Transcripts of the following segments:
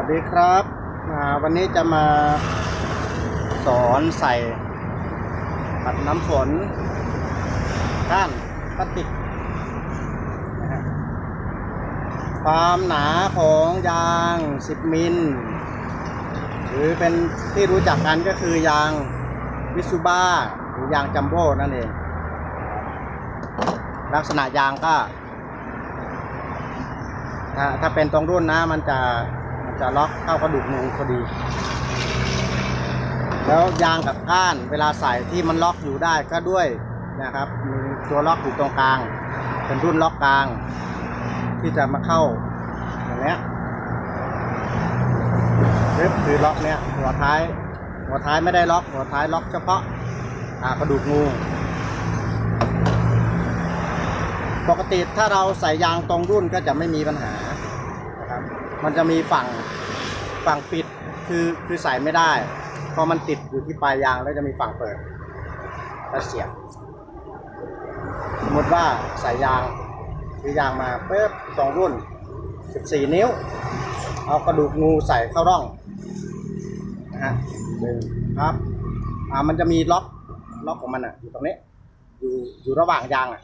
วัสดีครับวันนี้จะมาสอนใส่ปัดน้ำฝนก้านพลาสติกความหนาของยาง 10 มิล หรือเป็นที่รู้จักกันก็คือยางวิสุบ้าหรือยางจัมโบ้นั่นเอง ลักษณะยางก็ ถ้าถ้าเป็นตรงรุ่นนะมันจะ จะล็อกเข้ากระดูกงูพอดี แล้วยางกับก้านเวลาใส่ที่มันล็อกอยู่ได้ก็ด้วยนะครับ มีตัวล็อกอยู่ตรงกลาง เป็นรุ่นล็อกกลาง ที่จะมาเข้าอย่างเนี้ยปึ๊บคือล็อกเนี้ยหัวท้าย หัวท้ายไม่ได้ล็อก หัวท้ายล็อกเฉพาะากระดูกงูปกติถ้าเราใส่ยางตรงรุ่นก็จะไม่มีปัญหา มันจะมีฝั่งฝั่งปิดคือคือใส่ไม่ได้พอมันติดอยู่ที่ปลายยางแล้วจะมีฝั่งเปิดแล้วเสียบสมมติว่าใส่ยางคือยางมาเป๊บตรงรุ่น 14 นิ้ว เอากระดูกงูใส่เข้าร่องนะฮะหนึ่งครับอ่ามันจะมีล็อกล็อกของมันอะอยู่ตรงนี้ อยู่อยู่ระหว่างยางอะ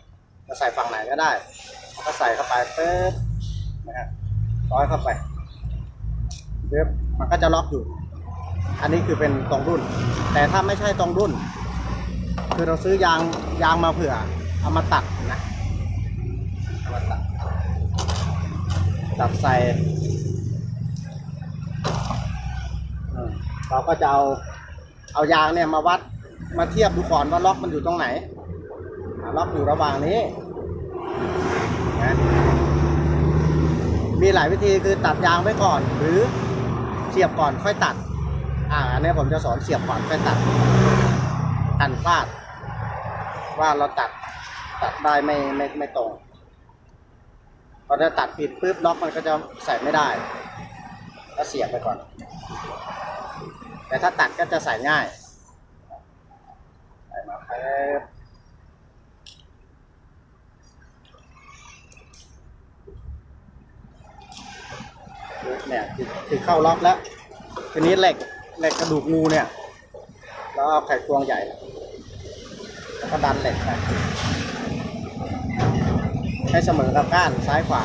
จะใส่ฝั่งไหนก็ได้ก็ใส่เข้าไปเป๊บนะฮะ ร้อยเข้าไปปึ๊บมันก็จะล็อกอยู่ อันนี้คือเป็นตรงรุ่น แต่ถ้าไม่ใช่ตรงรุ่น คือเราซื้อยางยางมาเผื่อ เอามาตัดนะเอามาตัดตัดใส่เราก็จะเอาเอายางเนี่ยมาวัดมาเทียบดูก่อนว่าล็อกมันอยู่ตรงไหนล็อกอยู่ระหว่างนี้นะ มีหลายวิธีคือตัดยางไว้ก่อน หรือเสียบก่อนค่อยตัด อ่าอันนี้ผมจะสอนเสียบก่อนค่อยตัดกันพลาด ว่าเราตัดตัดได้ไม่ไม่ไม่ตรงพอถ้าตัดผิดปุ๊บล็อกมันก็จะใส่ไม่ได้ ก็เสียบไปก่อน แต่ถ้าตัดก็จะใส่ง่ายใส่มาปุ๊บ เนี่ยคือคือเข้าล็อกแล้วทีนี้เหล็กเหล็กกระดูกงูเนี่ยแล้วเอาไขควงใหญ่แล้วก็ดันเหล็กไปให้เสมอกับก้านซ้ายขวา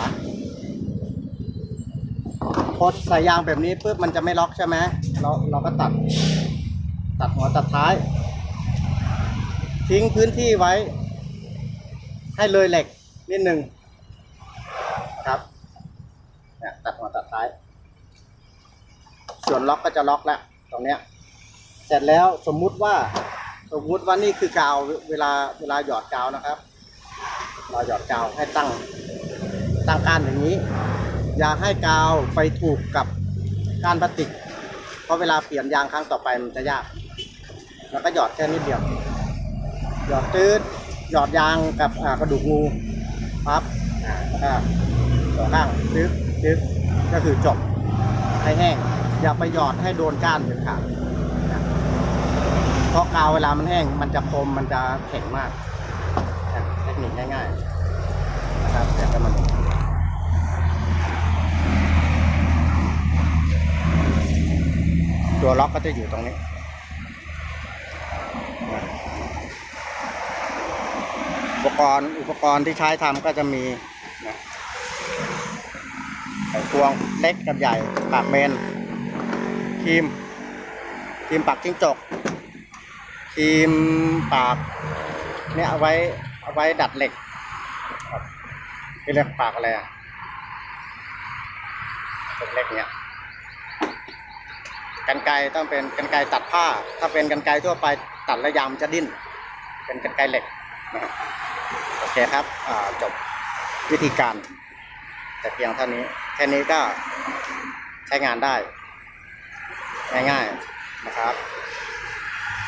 พอใส่ยางแบบนี้ปุ๊บมันจะไม่ล็อกใช่ไหมเราเราก็ตัด ตัดหัวตัดท้าย ทิ้งพื้นที่ไว้ ให้เลยเหล็กนิดหนึ่งครับ ตัดหัวตัดท้าย ส่วนล็อกก็จะล็อกแล้วตรงเนี้ย เสร็จแล้วสมมุติว่าสมมุติว่านี่คือกาวเวลาเวลาหยอดกาวนะครับ เราหยอดกาวให้ตั้งตั้งกานอย่างนี้ อย่าให้กาวไปถูกกับกานพลาสติก เพราะเวลาเปลี่ยนยางครั้งต่อไปมันจะยาก แล้วก็หยอดแค่นิดเดียว หยอดตืดหยอดยางกับกระดูกงูปั๊บอ่าสองข้างตึ๊บ ตึ๊บก็คือจบให้แห้ง อย่าไปหยอดให้โดนก้านเด็ดขาดเพราะกาวเวลามันแห้ง มันจะคมมันจะแข็งมากเทคนิคง่ายๆนะครับเดี๋ยวจะมาดูตัวล็อกก็จะอยู่ตรงนี้อุปกรณ์อุปกรณ์ที่ใช้ทำก็จะมี ไขควงเล็กกับใหญ่ปากเมนครีมครีมปากจิ้งจกครีมปากเนี่ยเอาไว้เอาไว้ดัดเหล็กครับเรียกปากอะไรอะเล็กเนี่ยกันไกรต้องเป็นกันไกรตัดผ้า ถ้าเป็นกันไกรทั่วไปตัดระยำจะดิ้น เป็นกันไกรเหล็กนะครับโอเคครับจบวิธีการ แต่เพียงเท่านี้ แค่นี้ก็ใช้งานได้ ง่ายๆนะครับ